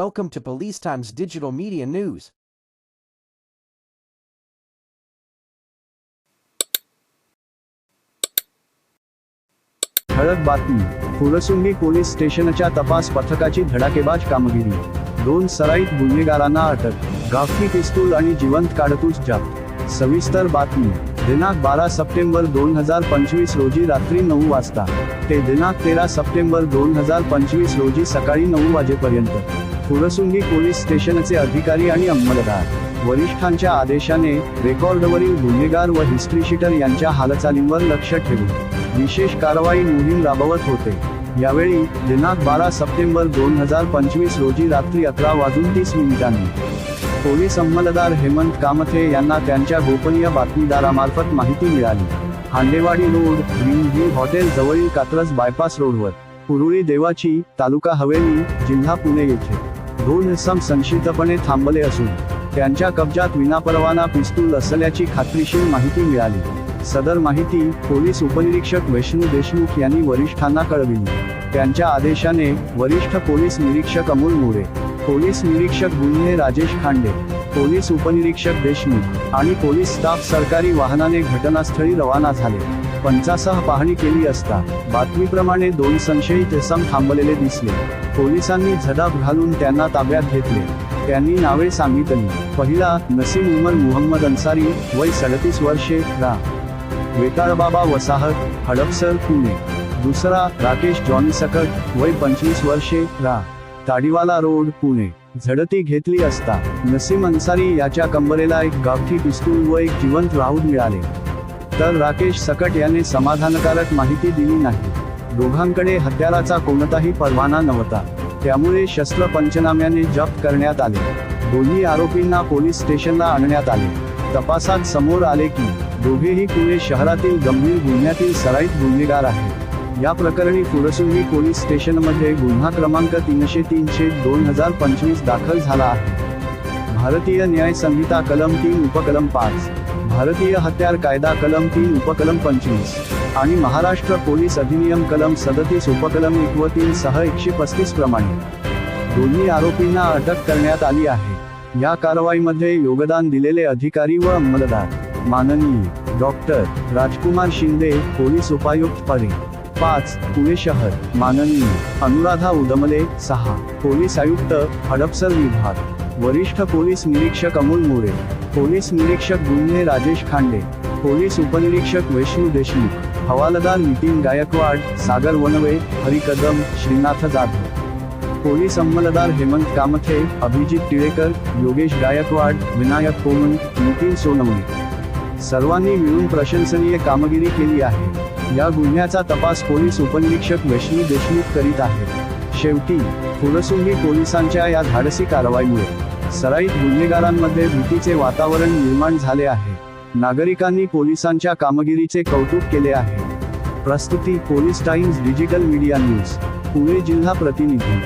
Welcome to Police Times Digital Media News. ठळक बातमी. Fursungi police स्टेशनच्या तपास पथकाची धडाकेबाज कामगिरी. दोन सराईत गुन्हेगारांना अटक. गावठी पिस्तूल आणि जिवंत काडतूस जप्त सविस्तर बातमी. दिनांक बारा सप्टेंबर दोन हजार पंचवीस रोजी रात्री नऊ वाजता. ते दिनांक तेरा सप्टेंबर दोन हजार पंचवीस रोजी सकाळी नऊ वाजेपर्यंत. फुरसुंगी पोलीस स्टेशनचे अधिकारी आणि अंमलदार. वरिष्ठांच्या आदेशाने रेकॉर्डवरील गुन्हेगार व हिस्ट्रीशीटर यांच्या हालचालींवर लक्ष ठेवून विशेष कारवाई मोहीम राबवत होते. यावेळी दिनांक बारा सप्टेंबर दोन हजार पंचवीस रोजी रात्री अकरा वाजून तीस मिनिटांनी पोलीस अंमलदार हेमंत कामथे यांना त्यांच्या गोपनीय बातमीदारामार्फत माहिती मिळाली. Handewadi road green view hotel जवळील कात्रज बायपास रोडवर पुरुळी देवाची तालुका हवेली जिल्हा पुणे येथे. दोन इसम संक्षिप्तपणे थांबले असून त्यांच्या कब्जात विनापरवाना पिस्तूल असल्याची खात्रीशीर माहिती मिळाली. सदर माहिती पोलीस उपनिरीक्षक वैष्णू देशमुख यांनी वरिष्ठांना कळविली. त्यांच्या आदेशाने वरिष्ठ पोलीस निरीक्षक अमोल मोरे पोलीस निरीक्षक गुन्हे राजेश खांडे पोलीस उपनिरीक्षक देशमुख आणि पोलीस स्टाफ सरकारी वाहनाने घटनास्थळी रवाना झाले. पंचासह पाहणी केली असता बातमीप्रमाणे दोन संशयित इसम थांबलेले दिसले. पोलिसांनी झडाप घालून त्यांना ताब्यात घेतले. त्यांनी नावे सांगितली. पहिला नसीम उमर मुहम्मद अन्सारी वय सडतीस वर्षे रा. वेताळबाबा वसाहत हडपसर पुणे. दुसरा राकेश जॉनी सकट वय पंचवीस वर्षे रा. ताडीवाला रोड पुणे. झडती घेतली असता नसीम अन्सारी याच्या कंबरेला एक गावठी पिस्तूल व एक जिवंत राऊत मिळाले. तर राकेश सकट याने समाधानकारक माहिती दिली नाही. दोघांकडे हत्याराचा कोणताही परवाना नव्हता. त्यामुळे शस्त्र पंचनाम्याने जप्त करण्यात आले. दोन्ही आरोपींना पोलीस स्टेशनला आणण्यात आले. तपासात समोर आले की दोघेही पुणे शहरातील गंभीर गुन्ह्यातील सराईत गुन्हेगार आहेत. या प्रकरणी पुरसुंगी पोलीस स्टेशनमध्ये गुन्हा क्रमांक तीनशे तीनशे दोन हजार पंचवीस दाखल झाला आहे. भारतीय न्याय संहिता कलम तीन उपकलम पाच. भारतीय हत्यार कायदा कलम तीन उपकलम पंचवीस आणि महाराष्ट्र पोलीस अधिनियम कलम सदतीस उपकलम एक व तीन सह एकशे पस्तीस प्रमाणे. दोन्ही आरोपींना अटक करण्यात आली आहे. या कारवाईमध्ये योगदान दिलेले अधिकारी व अंमलदार माननीय डॉक्टर राजकुमार शिंदे पोलीस उपायुक्त परे पाच पुणे शहर माननीय अनुराधा उदमले सहा पोलीस आयुक्त हडपसर विभाग. वरिष्ठ पोलीस निरीक्षक अमोल मोरे पोलीस निरीक्षक गुन्हे राजेश खांडे पोलीस उपनिरीक्षक वैष्णू देशमुख हवालदार नितीन गायकवाड सागर वनवे हरी कदम श्रीनाथ जाधव. पोलीस अंमलदार हेमंत कामथे अभिजित टिळेकर योगेश गायकवाड विनायक कोमन नितीन सोनवणे. सर्वांनी मिळून प्रशंसनीय कामगिरी केली आहे. या गुन्ह्याचा तपास पोलीस उपनिरीक्षक वैष्णू देशमुख करीत आहेत. शेवटी फुरसुंगी पोलिसांच्या या धाडसी कारवाईमुळे सराईत गुन्हेगारांमध्ये भीतीचे वातावरण निर्माण झाले आहे. नागरिकांनी पोलिसांच्या कामगिरीचे कौतुक केले आहे. प्रस्तुती police times digital media news Pune जिल्हा प्रतिनिधी.